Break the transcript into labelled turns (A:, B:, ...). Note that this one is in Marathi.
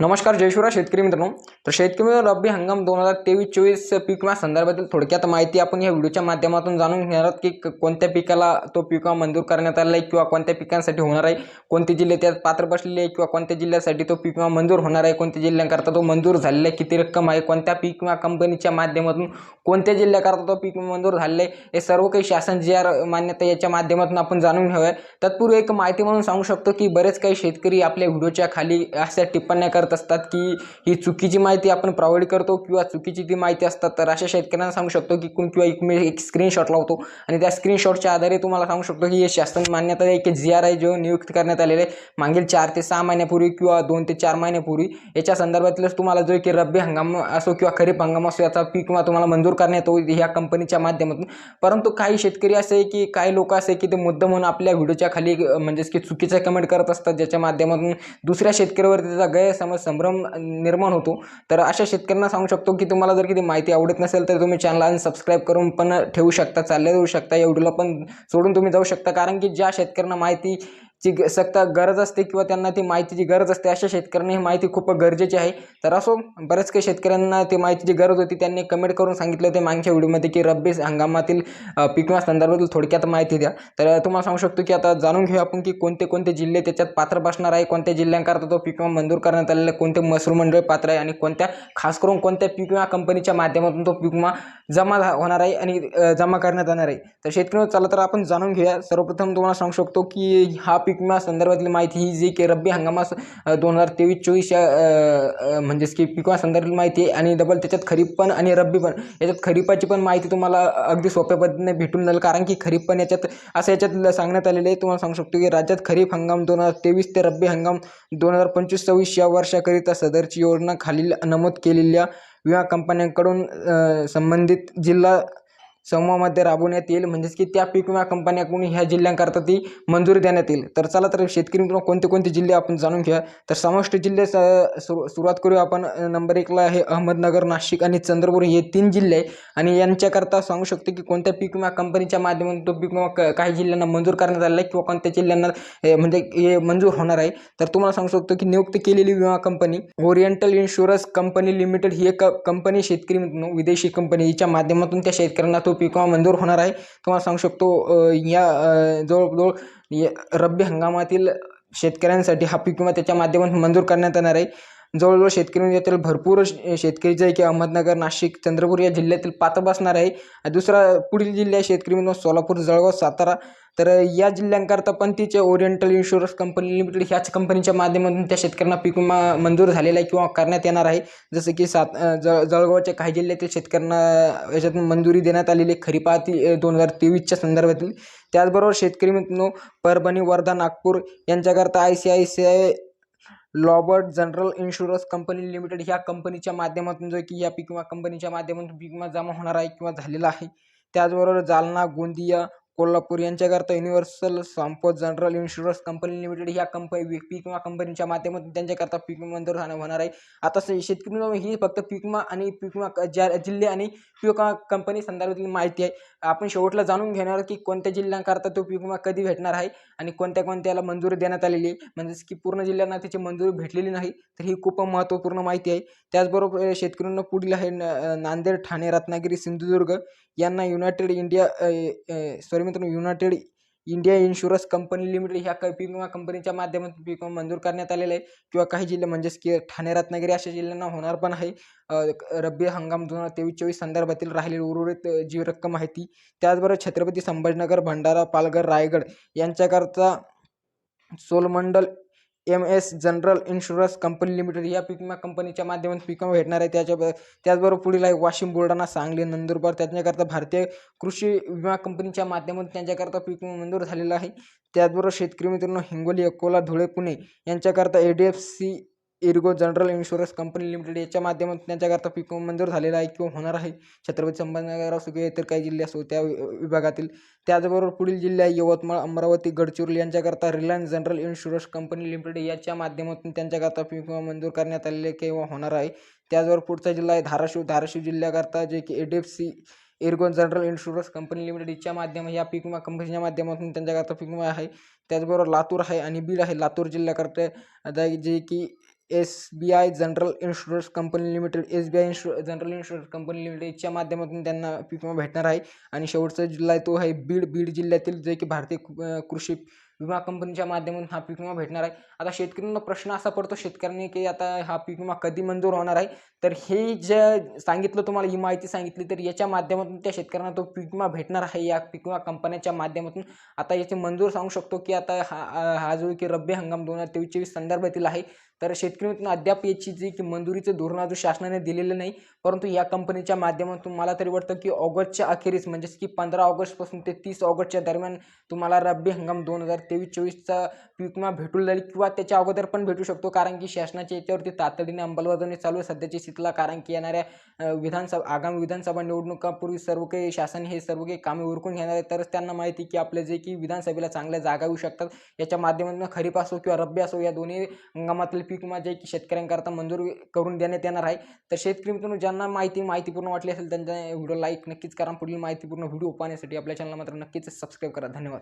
A: नमस्कार जयशिवरा शेतकरी मित्रांनो. तर शेतकरी रब्बी हंगाम दोन हजार तेवीस चोवीस पीक विमा संदर्भातील थोडक्यात माहिती आपण या व्हिडिओच्या माध्यमातून जाणून घेणार आहोत की कोणत्या पिकाला तो पीक विमा मंजूर करण्यात आला आहे किंवा कोणत्या पिकांसाठी होणार आहे कोणते जिल्हे त्यात पात्र बसलेले आहे किंवा कोणत्या जिल्ह्यासाठी तो पीक विमा मंजूर होणार आहे कोणत्या जिल्ह्यांकरता तो मंजूर झालेला आहे किती रक्कम आहे कोणत्या पीक विमा कंपनीच्या माध्यमातून कोणत्या जिल्ह्याकरता तो पीक विमा मंजूर झालेला आहे हे सर्व काही शासन जी आर मान्यता याच्या माध्यमातून आपण जाणून घेऊया. तत्पूर्वी एक माहिती म्हणून सांगू शकतो की बरेच काही शेतकरी आपल्या व्हिडिओच्या खाली अशा टिप्पण्या करत असतात की ही चुकीची माहिती आपण प्रोव्हाइड करतो किंवा चुकीची ती माहिती असतात तर अशा शेतकऱ्यांना सांगू शकतो की कोण किंवा एक मी एक स्क्रीनशॉट लावतो. आणि त्या स्क्रीनशॉटच्या आधारे तुम्हाला सांगू शकतो की हे शासन मान्यता आहे की जी आर आय जो नियुक्त करण्यात आलेले आहे मागील चार ते सहा महिन्यापूर्वी किंवा दोन ते चार महिन्यापूर्वी याच्या संदर्भातीलच तुम्हाला जो की रब्बी हंगाम असो किंवा खरीप हंगाम असो याचा पीक तुम्हाला मंजूर करण्यात येतो ह्या कंपनीच्या माध्यमातून. परंतु काही शेतकरी असे की काही लोक असे की ते मुद्दा म्हणून आपल्या व्हिडिओच्या खाली म्हणजेच की चुकीचा कमेंट करत असतात ज्याच्या माध्यमातून दुसऱ्या शेतकऱ्यावरती त्याचा गैरसमज संभ्रम निर्माण होतो. तर अशा शेतकऱ्यांना सांगू शकतो की तुम्हाला जर किती माहिती आवडत नसेल तर तुम्ही चॅनल अनसबस्क्राईब करून पण ठेवू शकता चालले जाऊ शकता. या व्हिडिओला पण सोडून तुम्ही जाऊ शकता. कारण की ज्या शेतकऱ्यांना माहिती ची ग- सक्त गरज असते किंवा त्यांना ती माहितीची गरज असते अशा शेतकऱ्यांनी ही माहिती खूप गरजेची आहे. तर असो बऱ्याच काही शेतकऱ्यांना ती माहितीची गरज होती. त्यांनी कमेंट करून सांगितलं होते मागच्या व्हिडिओमध्ये की रब्बी हंगामातील अ, पीक विमा संदर्भातील थोडक्यात माहिती द्या. तर तुम्हाला सांगू शकतो की आता जाणून घेऊ आपण की कोणते कोणते जिल्हे त्याच्यात पात्र बसणार आहे कोणत्या जिल्ह्यांकरता तो पीक विमा मंजूर करण्यात आलेला कोणते महसूल मंडळ पात्र आहे आणि कोणत्या खास करून कोणत्या पीक विमा कंपनीच्या माध्यमातून तो पीक विमा जमा झा- होणार आहे आणि जमा करण्यात येणार आहे. तर शेतकरी चला तर आपण जाणून घेऊया. सर्वप्रथम तुम्हाला सांगू शकतो की हा पीक विमा संदर्भातली माहिती ही जी की रब्बी हंगामास दोन हजार तेवीस चोवीस या म्हणजेच की पीक विमा संदर्भातील माहिती आहे. आणि डबल त्याच्यात खरीप पण आणि रब्बी पण. याच्यात खरीपाची पण माहिती तुम्हाला अगदी सोप्या पद्धतीने भेटून जाईल. कारण की खरीप पण याच्यात असं याच्यात सांगण्यात आलेलं आहे. तुम्हाला सांगू शकतो की राज्यात खरीप हंगाम दोन हजार तेवीस ते रब्बी हंगाम दोन हजार पंचवीस सव्वीस या वर्षाकरिता सदरची योजना खालील नमूद केलेल्या विमा कंपन्यांकडून संबंधित जिल्हा समूहामध्ये राबवण्यात येईल म्हणजेच की त्या पीक विमा कंपन्याकडून ह्या जिल्ह्यांकरता ती मंजुरी देण्यात येईल. तर चला तर शेतकरी मित्रांनो कोणते कोणते जिल्हे आपण जाणून घेऊया? तर समष्ट जिल्हे स- सुरू सुरुवात करूया आपण. नंबर एकला आहे अहमदनगर नाशिक आणि चंद्रपूर. हे तीन जिल्हे आहे आणि यांच्याकरता सांगू शकतो की कोणत्या पीक विमा कंपनीच्या माध्यमातून तो पीक विमा क- काही जिल्ह्यांना मंजूर करण्यात आलेला आहे किंवा कोणत्या जिल्ह्यांना म्हणजे हे मंजूर होणार आहे. तर तुम्हाला सांगू शकतो की नियुक्त केलेली विमा company oriental insurance company limited ही एक कंपनी शेतकरी मित्रांनो, विदेशी कंपनी. हिच्या माध्यमातून त्या शेतकऱ्यांना तो तो पीक विमा मंजूर होणार आहे. तुम्हाला सांगू शकतो या जवळजवळ रब्बी हंगामातील शेतकऱ्यांसाठी हा पीक विमा त्याच्या माध्यमातून मंजूर करण्यात येणार आहे. जवळजवळ शेतकरी यातील भरपूर शेतकरी जे आहे की अहमदनगर नाशिक चंद्रपूर या जिल्ह्यातील पात्र बसणार आहे. दुसरा पुढील जिल्हा आहे शेतकरी म्हणून सोलापूर जळगाव सातारा. तर या जिल्ह्यांकरता पण तिचे ओरिएंटल इन्शुरन्स कंपनी लिमिटेड ह्याच कंपनीच्या माध्यमातून त्या शेतकऱ्यांना पीक विमा मंजूर झालेला आहे किंवा करण्यात येणार आहे. जसं की सात जळ जळगावच्या काही जिल्ह्यातील शेतकऱ्यांना याच्यातून मंजुरी देण्यात आलेली आहे. खरीपाती दोन हजार तेवीसच्या संदर्भातील. त्याचबरोबर शेतकरी मित्रांनो Parbhani Wardha Nagpur यांच्याकरता I C I C I Lombard general insurance company limited ह्या कंपनीच्या माध्यमातून जो की या पीक विमा कंपनीच्या माध्यमातून पीक विमा जमा होणार आहे किंवा झालेला आहे. त्याचबरोबर जालना गोंदिया कोल्हापूर यांच्याकरता युनिव्हर्सल संपत जनरल इन्शुरन्स कंपनी लिमिटेड ह्या कंपनी पीक विमा कंपनीच्या माध्यमातून त्यांच्याकरता पीक विमा मंजूर होणार आहे. आता शेतकरी ही फक्त पीक विमा आणि पीक विमा क- ज्या जिल्हे आणि पीक विमा कंपनी संदर्भातील माहिती आहे. आपण शेवटला जाणून घेणार आहोत की कोणत्या जिल्ह्यांकरता तो पीक विमा कधी भेटणार आहे आणि कोणत्या कोणत्याला मंजुरी देण्यात आलेली आहे. म्हणजेच की पूर्ण जिल्ह्यांना त्याची मंजुरी भेटलेली नाही तर ही खूप महत्त्वपूर्ण माहिती आहे. त्याचबरोबर शेतकऱ्यांना पुढील आहे न- नांदेड ठाणे रत्नागिरी सिंधुदुर्ग यांना युनायटेड इंडिया सॉरी मित्रांनो united India insurance company limited ह्या क- पीक विमा कंपनीच्या माध्यमातून पीक विमा मंजूर करण्यात आलेलं आहे. किंवा काही जिल्हे म्हणजेच की ठाणे रत्नागिरी अशा जिल्ह्यांना होणार पण आहे. रब्बी हंगाम दोन हजार तेवीस चोवीस संदर्भातील राहिलेली उर्वरित जी रक्कम आहे ती त्याचबरोबर Chhatrapati Sambhajinagar Bhandara Palghar Raigad यांच्याकरता Cholamandalam M S general insurance company limited या पीक विमा कंपनीच्या माध्यमातून पीक विमा भेटणार आहे. त्याच्या त्याचबरोबर पुढील आहे वाशिम बुलढाणा सांगली नंदुरबार. त्यांच्याकरता भारतीय कृषी विमा कंपनीच्या माध्यमातून त्यांच्याकरता पीक विमा मंजूर झालेला आहे. त्याचबरोबर शेतकरी मित्रांनो Hingoli Akola Dhule Pune यांच्याकरता A D F C ergo general insurance company limited याच्या माध्यमातून त्यांच्याकरता पीक विमा मंजूर झालेला आहे किंवा होणार आहे. छत्रपती संभाजीनगर असो किंवा इतर काही जिल्हे असो त्या वि- विभागातील. त्याचबरोबर पुढील जिल्हे आहे Yavatmal Amravati Gadchiroli यांच्याकरता Reliance general insurance company limited याच्या माध्यमातून त्यांच्याकरता पीक विमा मंजूर करण्यात आलेले किंवा होणार आहे. त्याचबरोबर पुढचा जिल्हा आहे धाराशिव. धाराशिव जिल्ह्याकरता जे की A D F C ergo general insurance company limited याच्या माध्यम या पीक विमा कंपनीच्या माध्यमातून त्यांच्याकरता पीक विमा आहे. त्याचबरोबर लातूर आहे आणि बीड आहे. लातूर जिल्ह्याकरता जे की S B I general insurance company limited S B I इन्शु general insurance company लिमिटेडच्या माध्यमातून त्यांना पीक विमा भेटणार आहे. आणि शेवटचा जिल्हा आहे तो आहे बीड. बीड जिल्ह्यातील जे की भारतीय कृषी विमा कंपनीच्या माध्यमातून हा पीक विमा भेटणार आहे. आता शेतकऱ्यांना प्रश्न असा पडतो शेतकऱ्यांनी की आता हा पीक विमा कधी मंजूर होणार आहे? तर हे जे सांगितलं तुम्हाला ही माहिती सांगितली तर याच्या माध्यमातून त्या शेतकऱ्यांना तो पीक विमा भेटणार आहे या पीक विमा कंपन्याच्या माध्यमातून. आता याचे मंजूर सांगू शकतो की आता हा हा जो की रब्बी हंगाम दोन हजार तेवीस चोवीस संदर्भातील आहे तर शेतकरी मित्रांनो अद्याप याची जी की मंजुरीचं धोरण अजून शासनाने दिलेलं नाही परंतु या कंपनीच्या माध्यमातून मला तरी वाटतं की ऑगस्टच्या अखेरीस म्हणजेच की पंधरा ऑगस्टपासून ते तीस ऑगस्टच्या दरम्यान तुम्हाला रब्बी हंगाम दोन हजार तेवीस चोवीसचा पीक विमा भेटू जाईल किंवा त्याच्या अगोदर पण भेटू शकतो कारण की शासनाच्या याच्यावरती तातडीने अंमलबजावणी चालू आहे. सध्याची स्थितीला कारण की येणाऱ्या विधानसभा आगामी विधानसभा निवडणुकापूर्वी सर्व काही शासन हे सर्व काही कामे उरकून घेणार आहे. तरच त्यांना माहिती की आपले जे की विधानसभेला चांगल्या जागा येऊ शकतात. याच्या माध्यमातून खरीप असो किंवा रब्बी असो या दोन्ही हंगामातील पीक विमा जे की शेतकऱ्यांकरता मंजूर करून देण्यात येणार आहे. तर शेतकरी मित्रांनो ज्यांना माहिती माहितीपूर्ण वाटली असेल त्यांच्या व्हिडिओ लाईक नक्कीच करा. पुढील माहितीपूर्ण व्हिडिओ पाहण्यासाठी आपल्या चॅनलला मात्र नक्कीच सबस्क्राईब करा. धन्यवाद.